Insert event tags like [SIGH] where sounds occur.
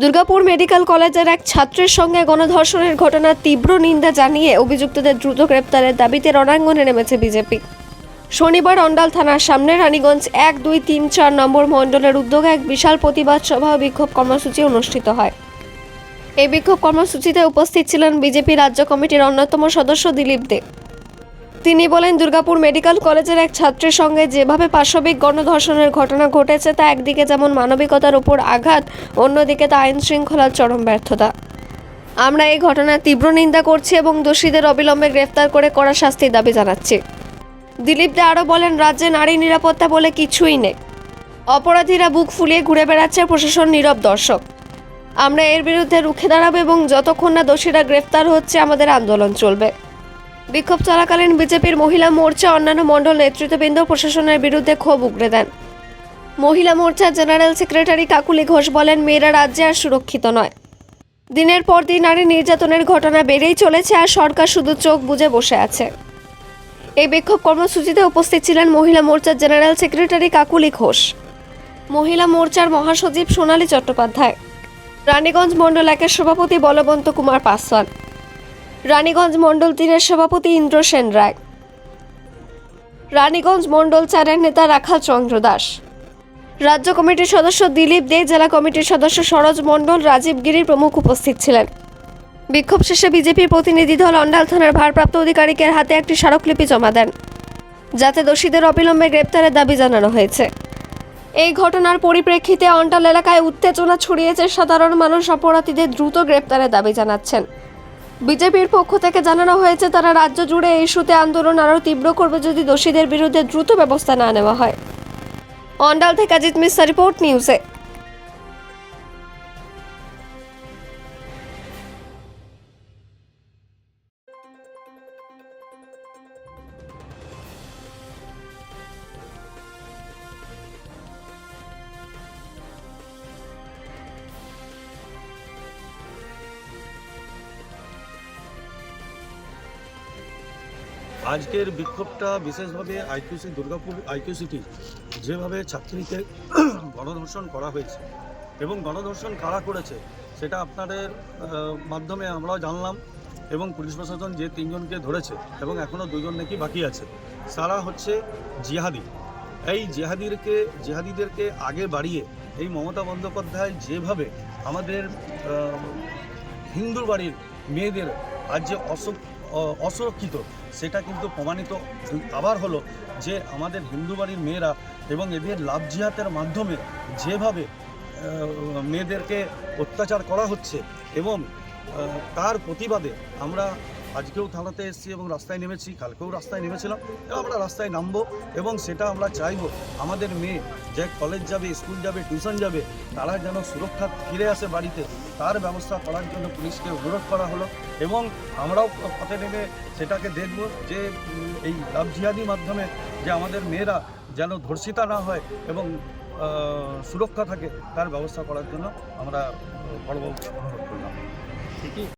Durgapur medical কলেজের এক ছাত্রের সঙ্গে গণধর্ষণের ঘটনার তীব্র নিন্দা জানিয়ে অভিযুক্তদের দ্রুত গ্রেপ্তারের দাবিতে রণাঙ্গনে নেমেছে বিজেপি। শনিবার অন্ডাল থানার সামনে রানীগঞ্জ এক, দুই, তিন, চার নম্বর মণ্ডলের উদ্যোগে এক বিশাল প্রতিবাদ সভা বিক্ষোভ কর্মসূচি অনুষ্ঠিত হয়। এই বিক্ষোভ কর্মসূচিতে উপস্থিত ছিলেন বিজেপি রাজ্য কমিটির অন্যতম সদস্য দিলীপ দে। তিনি বলেন, দুর্গাপুর মেডিকেল কলেজের এক ছাত্রের সঙ্গে যেভাবে পাশবিক গণধর্ষণের ঘটনা ঘটেছে তা একদিকে যেমন মানবিকতার উপর আঘাত, অন্যদিকে তা আইন শৃঙ্খলার চরম ব্যর্থতা। আমরা এই ঘটনার তীব্র নিন্দা করছি এবং দোষীদের অবিলম্বে গ্রেফতার করে কড়া শাস্তির দাবি জানাচ্ছি। দিলীপ দে আরও বলেন, রাজ্যে নারী নিরাপত্তা বলে কিছুই নেই। অপরাধীরা বুক ফুলিয়ে ঘুরে বেড়াচ্ছে, প্রশাসন নীরব দর্শক। আমরা এর বিরুদ্ধে রুখে দাঁড়াবো এবং যতক্ষণ না দোষীরা গ্রেফতার হচ্ছে, আমাদের আন্দোলন চলবে। বিক্ষোভ চলাকালীন বিজেপির মহিলা মোর্চা অন্যান্য মণ্ডল নেতৃত্ববৃন্দ প্রশাসনের বিরুদ্ধে ক্ষোভ উগড়ে দেন। মহিলা মোর্চার জেনারেল সেক্রেটারি কাকুলি ঘোষ বলেন, মেয়েরা রাজ্যে আর সুরক্ষিত নয়। দিনের পর দিন নারী নির্যাতনের ঘটনা বেড়েই চলেছে আর সরকার শুধু চোখ বুজে বসে আছে। এই বিক্ষোভ কর্মসূচিতে উপস্থিত ছিলেন মহিলা মোর্চার জেনারেল সেক্রেটারি কাকুলি ঘোষ, মহিলা মোর্চার মহাসচিব সোনালী চট্টোপাধ্যায়, রানীগঞ্জ মণ্ডল একের সভাপতি বলবন্ত কুমার পাসওয়ান রানীগঞ্জ মণ্ডল তিনের সভাপতি ইন্দ্র সেন রায়। রানীগঞ্জ মণ্ডল চারের নেতা রাখাল চন্দ্র দাস। রাজ্য কমিটির সদস্য দিলীপ দে, জেলা কমিটির সদস্য সরোজ মণ্ডল, রাজীব গিরি প্রমুখ উপস্থিত ছিলেন। বিক্ষোভ শেষে বিজেপির প্রতিনিধি দল অন্ডাল থানার ভারপ্রাপ্ত আধিকারিকের হাতে একটি স্মারকলিপি জমা দেন, যাতে দোষীদের অবিলম্বে গ্রেপ্তারের দাবি জানানো হয়েছে। এই ঘটনার পরিপ্রেক্ষিতে অন্টাল এলাকায় উত্তেজনা ছড়িয়েছে সাধারণ মানুষ, অপরাধীদের দ্রুত গ্রেপ্তারের দাবি জানাচ্ছেন। বিজেপির পক্ষ থেকে জানানো হয়েছে, তারা রাজ্য জুড়ে এই ইস্যুতে আন্দোলন আরও তীব্র করবে যদি দোষীদের বিরুদ্ধে দ্রুত ব্যবস্থা না নেওয়া হয়। অন্ডাল থেকে অজিত মিশ্রা রিপোর্ট নিউজে। আজকের বিক্ষোভটা বিশেষভাবে আইকিউসি দুর্গাপুর আইকিউসিটি যেভাবে ছাত্রীকে [CLEARS THROAT] গণধর্ষণ করা হয়েছে এবং গণধর্ষণ কারা করেছে সেটা আপনাদের মাধ্যমে আমরাও জানলাম এবং পুলিশ প্রশাসন যে তিনজনকে ধরেছে এবং এখনও দুজন নাকি বাকি আছে, সারা হচ্ছে জিহাদি। এই জেহাদিরকে, জেহাদিদেরকে আগে বাড়িয়ে এই মমতা বন্দ্যোপাধ্যায় যেভাবে আমাদের হিন্দু বাড়ির মেয়েদের আজ যে অসুরক্ষিত সেটা কিন্তু প্রমাণিত আবার হলো যে আমাদের হিন্দু বাড়ির মেয়েরা এবং এদের লাভ জিহাতের মাধ্যমে যেভাবে মেয়েদেরকে অত্যাচার করা হচ্ছে এবং তার প্রতিবাদে আমরা আজকেও থানাতে এসেছি এবং রাস্তায় নেমেছি, কালকেও রাস্তায় নেমেছিলাম এবং আমরা রাস্তায় নামবো এবং সেটা আমরা চাইব আমাদের মেয়ে যে কলেজ যাবে, স্কুল যাবে, টিউশন যাবে, তারা যেন সুরক্ষা ফিরে আসে বাড়িতে, তার ব্যবস্থা করার জন্য পুলিশকে অনুরোধ করা হলো। এবং আমরাও পথে নেমে সেটাকে দেখব যে এই লাভ জিহাদি মাধ্যমে যে আমাদের মেয়েরা যেন ধর্ষিতা না হয় এবং সুরক্ষা থাকে, তার ব্যবস্থা করার জন্য আমরা বড় অনুরোধ করলাম। ঠিকই।